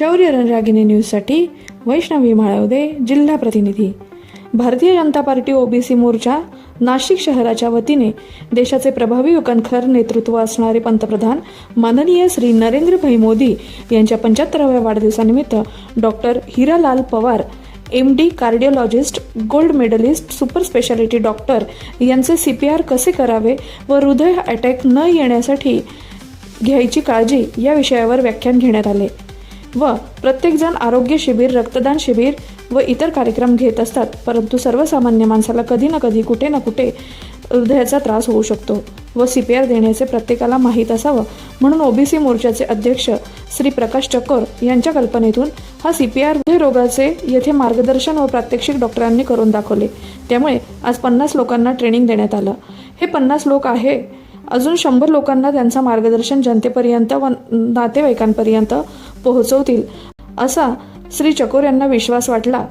शौर्य रणरागिनी न्यूजसाठी वैष्णवी माळवदे जिल्हा प्रतिनिधी. भारतीय जनता पार्टी ओबीसी मोर्चा नाशिक शहराच्या वतीने देशाचे प्रभावी व कणखर नेतृत्व असणारे पंतप्रधान माननीय श्री नरेंद्रभाई मोदी यांच्या पंच्याहत्तराव्या वाढदिवसानिमित्त doctor Hiralal Pawar M D cardiologist gold medalist super speciality doctor यांचे सी पी आर कसे करावे व हृदय अटॅक न येण्यासाठी घ्यायची काळजी या विषयावर व्याख्यान घेण्यात आले. व प्रत्येकजण आरोग्य शिबिर रक्तदान शिबिर व इतर कार्यक्रम घेत असतात. परंतु सर्वसामान्य माणसाला कधी ना कधी कुठे ना कुठे हृदयाचा त्रास होऊ शकतो व सी पी आर देण्याचे प्रत्येकाला माहीत असावं. म्हणून ओबीसी मोर्चाचे अध्यक्ष श्री प्रकाश चकोर यांच्या कल्पनेतून हा सी पी आर रोगाचे येथे मार्गदर्शन व प्रात्यक्षिक डॉक्टरांनी करून दाखवले. त्यामुळे आज पन्नास लोकांना ट्रेनिंग देण्यात आलं. हे पन्नास लोक आहे. अजून शंभर लोकांना त्यांचं मार्गदर्शन जनतेपर्यंत व नातेवाईकांपर्यंत पोहोचवतील असा श्री चकोर यांना विश्वास वाटला.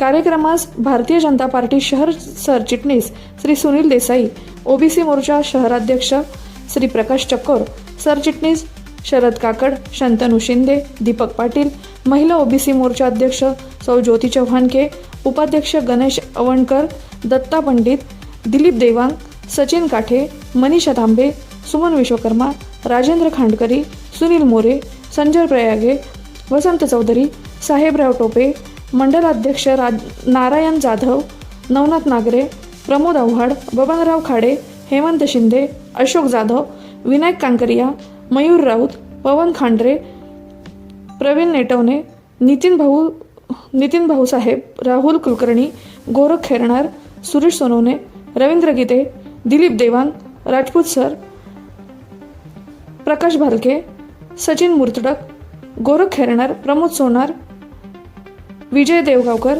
कार्यक्रमास भारतीय जनता पार्टी शहर सरचिटणीस श्री सुनील देसाई ओबीसी मोर्चा शहराध्यक्ष श्री प्रकाश चक्कोर सरचिटणीस शरद काकड शंतनू शिंदे दीपक पाटील महिला ओबीसी मोर्चा अध्यक्ष सौ ज्योती चव्हाणके उपाध्यक्ष गणेश अवणकर दत्ता पंडित दिलीप देवांग सचिन काठे मनीषा तांबे सुमन विश्वकर्मा राजेंद्र खांडकरी सुनील मोरे संजय प्रयागे वसंत चौधरी साहेबराव टोपे मंडलाध्यक्ष राज नारायण जाधव नवनाथ नागरे प्रमोद आव्हाड बबनराव खाडे हेमंत शिंदे अशोक जाधव विनायक कांकरिया मयूर राऊत पवन खांडरे प्रवीण नेटवणे नितीन भाऊ नितीन भाऊसाहेब राहुल कुलकर्णी गोरख खेरणार सुरेश सोनवणे रवींद्र गीते दिलीप देवांग राजपूत सर प्रकाश भालके सचिन मुर्तडक गोरख खेरणार प्रमोद सोनार विजय देवगावकर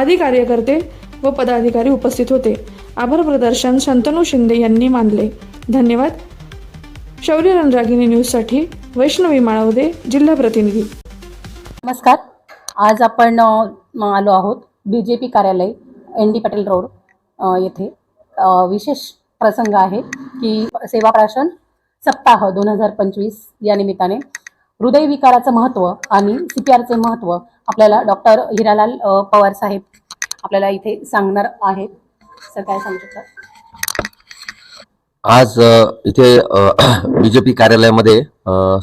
आदी कार्यकर्ते व पदाधिकारी उपस्थित होते. आभार प्रदर्शन शंतनू शिंदे यांनी मानले. धन्यवाद. शौर्य रणरागिनी न्यूजसाठी वैष्णवी माळवदे जिल्हा प्रतिनिधी. नमस्कार. आज आपण आलो आहोत बी जे पी कार्यालय एन डी पटेल रोड येथे. विशेष प्रसंग आहे की सेवा प्राशन सप्ताह दोन हजार पंचवीस या निमित्ताने. हृदयविकाराचं महत्त्व आणि सी पी आरचे महत्त्व आपल्याला डॉक्टर हिरालाल पवार साहेब आपल्याला इथे सांगणार आहेत. सर काय सांगू शकतात आज इथे बीजेपी कार्यालयामध्ये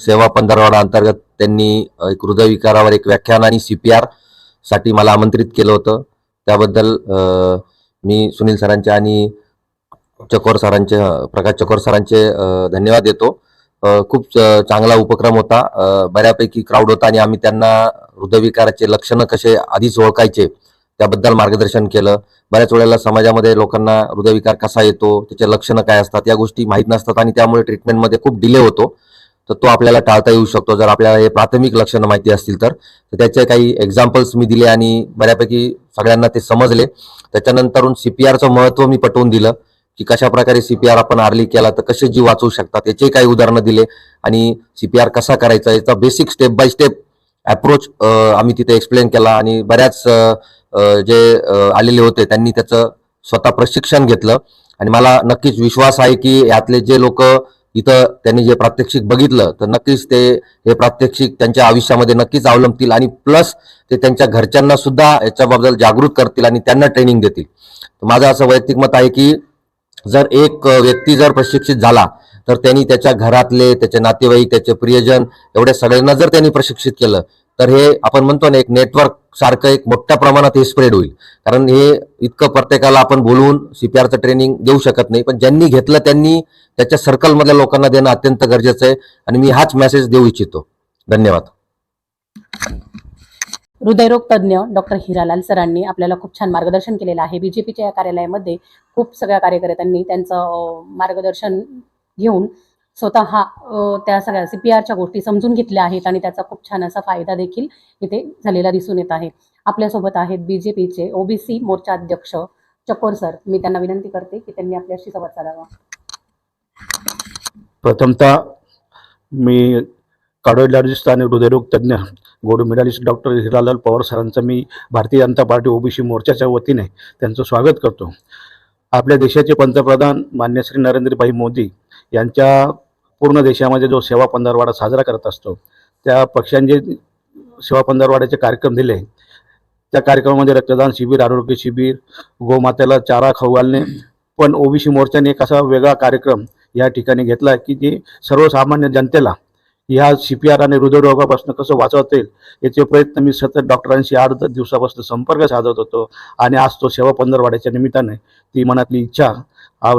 सेवा पंधरवाडा अंतर्गत त्यांनी एक हृदयविकारावर एक व्याख्यान आणि सीपीआरसाठी मला आमंत्रित केलं होतं. त्याबद्दल मी सुनील सरांच्या आणि चकोर सरांचे प्रकाश चकोर सरांचे धन्यवाद देतो. खूप च- चांगला उपक्रम होता. बऱ्यापैकी क्राऊड होता आणि आम्ही त्यांना हृदयविकाराचे लक्षणं कसे आधीच ओळखायचे त्याबद्दल मार्गदर्शन केलं. बऱ्याच वेळेला समाजामध्ये लोकांना हृदयविकार कसा येतो त्याचे लक्षणं काय असतात या गोष्टी माहीत नसतात आणि त्यामुळे ट्रीटमेंटमध्ये खूप डिले होतो. तर तो आपल्याला टाळता येऊ शकतो. जर आपल्याला हे प्राथमिक लक्षणं माहिती असतील तर त्याचे काही एक्झाम्पल्स मी दिले आणि बऱ्यापैकी सगळ्यांना ते समजले. त्याच्यानंतरून सीपीआरचं महत्त्व मी पटवून दिलं. की कशा प्रकारे सीपीआर आपण आर्ली केला तर कसे जीव वाचवू शकतात याचे काही उदाहरणं दिले. आणि सीपीआर कसा करायचा याचा basic step by step approach आम्ही तिथे एक्सप्लेन केला. आणि बऱ्याच जे आलेले होते त्यांनी त्याचं स्वतः प्रशिक्षण घेतलं. आणि मला नक्कीच विश्वास आहे की यातले जे लोक इथं त्यांनी जे प्रात्यक्षिक बघितलं तर नक्कीच ते हे प्रात्यक्षिक त्यांच्या आयुष्यामध्ये नक्कीच अवलंबतील. आणि प्लस ते त्यांच्या घरच्यांना सुद्धा याच्याबद्दल जागृत करतील आणि त्यांना ट्रेनिंग देतील. तर माझं असं वैयक्तिक मत आहे की जर एक व्यक्ती जर प्रशिक्षित झाला तर त्यांनी त्याच्या घरातले त्याचे नातेवाईक त्याचे प्रियजन एवढ्या सगळ्यांना जर त्यांनी प्रशिक्षित केलं तर हे आपण म्हणतो ना एक नेटवर्क सारखं एक मोठ्या प्रमाणात हे स्प्रेड होईल. कारण हे इतकं प्रत्येकाला आपण बोलवून सीपीआरचं ट्रेनिंग देऊ शकत नाही. पण ज्यांनी घेतलं त्यांनी त्याच्या सर्कलमधल्या लोकांना देणं अत्यंत गरजेचं आहे. आणि मी हाच मेसेज देऊ इच्छितो. धन्यवाद. हृदयरोग तज्ज्ञ डॉक्टर हिरालाल सरांनी आपल्याला खूप छान मार्गदर्शन केलेलं आहे. बी जे पीच्या या कार्यालयामध्ये खूप सगळ्या कार्यकर्त्यांनी त्यांचं मार्गदर्शन घेऊन स्वतः त्या सगळ्या सी पी आरच्या गोष्टी समजून घेतल्या आहेत आणि त्याचा खूप छान असा फायदा देखील इथे झालेला दिसून येत आहे. आपल्यासोबत आहेत बी जे पीचे ओबीसी मोर्चा अध्यक्ष चकोर सर. मी त्यांना विनंती करते की त्यांनी आपल्याशी संवाद साधावा. प्रथमतः मी कार्डिओलॉजिस्ट आणि हृदयरोग तज्ज्ञ gold medalist doctor Hiralal Pawar सरांचं मी भारतीय जनता पार्टी ओबीसी मोर्चाच्या वतीने त्यांचं स्वागत करतो. आपल्या देशाचे पंतप्रधान मान्य श्री नरेंद्रभाई मोदी यांच्या पूर्ण देशामध्ये जो सेवा पंधरवाडा साजरा करत असतो त्या पक्षांचे सेवा पंधरवाड्याचे कार्यक्रम दिले. त्या कार्यक्रमामध्ये रक्तदान शिबिर आरोग्य शिबिर गोमातेला चारा खाऊ घालणे पण ओबीसी मोर्चाने एक असा वेगळा कार्यक्रम या ठिकाणी घेतला की जे सर्वसामान्य जनतेला ह्या सी पी आर आणि हृदयरोगापासून कसं वाचवता येईल याचे प्रयत्न मी सतत डॉक्टरांशी आठ दिवसापासून संपर्क साधत होतो. आणि आज तो सेवा पंधरवाड्याच्या निमित्ताने ती मनातली इच्छा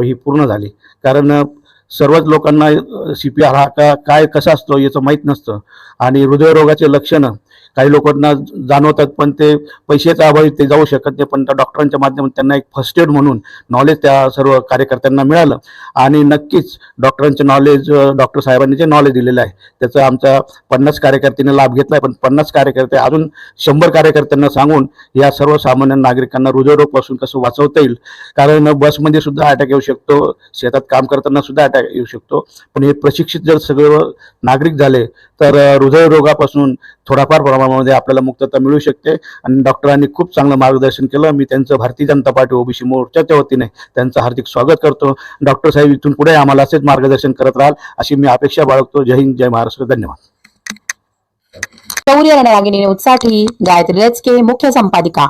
ही पूर्ण झाली. कारण सर्वच लोकांना सी पी आर हा का काय कसा असतो याचं माहीत नसतं. आणि हृदयरोगाचे लक्षणं काही लोकांना जाणवतात पण ते पैशाच्या अभावी ते जाऊ शकत नाही. पण त्या डॉक्टरांच्या माध्यमातून त्यांना एक फर्स्ट एड म्हणून नॉलेज त्या सर्व कार्यकर्त्यांना मिळालं. आणि नक्कीच डॉक्टरांचे नॉलेज डॉक्टर साहेबांनी जे नॉलेज दिलेलं आहे त्याचा आमचा पन्नास कार्यकर्त्यांनी लाभ घेतला आहे. पण पन्नास कार्यकर्ते अजून शंभर कार्यकर्त्यांना सांगून या सर्वसामान्य नागरिकांना हृदयरोगपासून कसं वाचवता येईल? कारण बसमध्ये सुद्धा अटॅक येऊ शकतो शेतात काम करताना सुद्धा अटॅक येऊ शकतो. पण हे प्रशिक्षित जर सगळं नागरिक झाले तर हृदयरोगापासून थोडाफार प्रमाणामध्ये आपल्याला मुक्तता मिळू शकते. आणि डॉक्टरांनी खूप चांगलं मार्गदर्शन केलं. मी त्यांचं भारतीय जनता पार्टी ओबीसी मोर्चाच्या वतीने त्यांचं हार्दिक स्वागत करतो. डॉक्टर साहेब इथून पुढे आम्हाला असेच मार्गदर्शन करत राहाल अशी मी अपेक्षा बाळगतो. जय हिंद जय महाराष्ट्र. धन्यवाद. शौर्य रणरागिणी न्यूजसाठी गायत्री. रचके मुख्य संपादिका.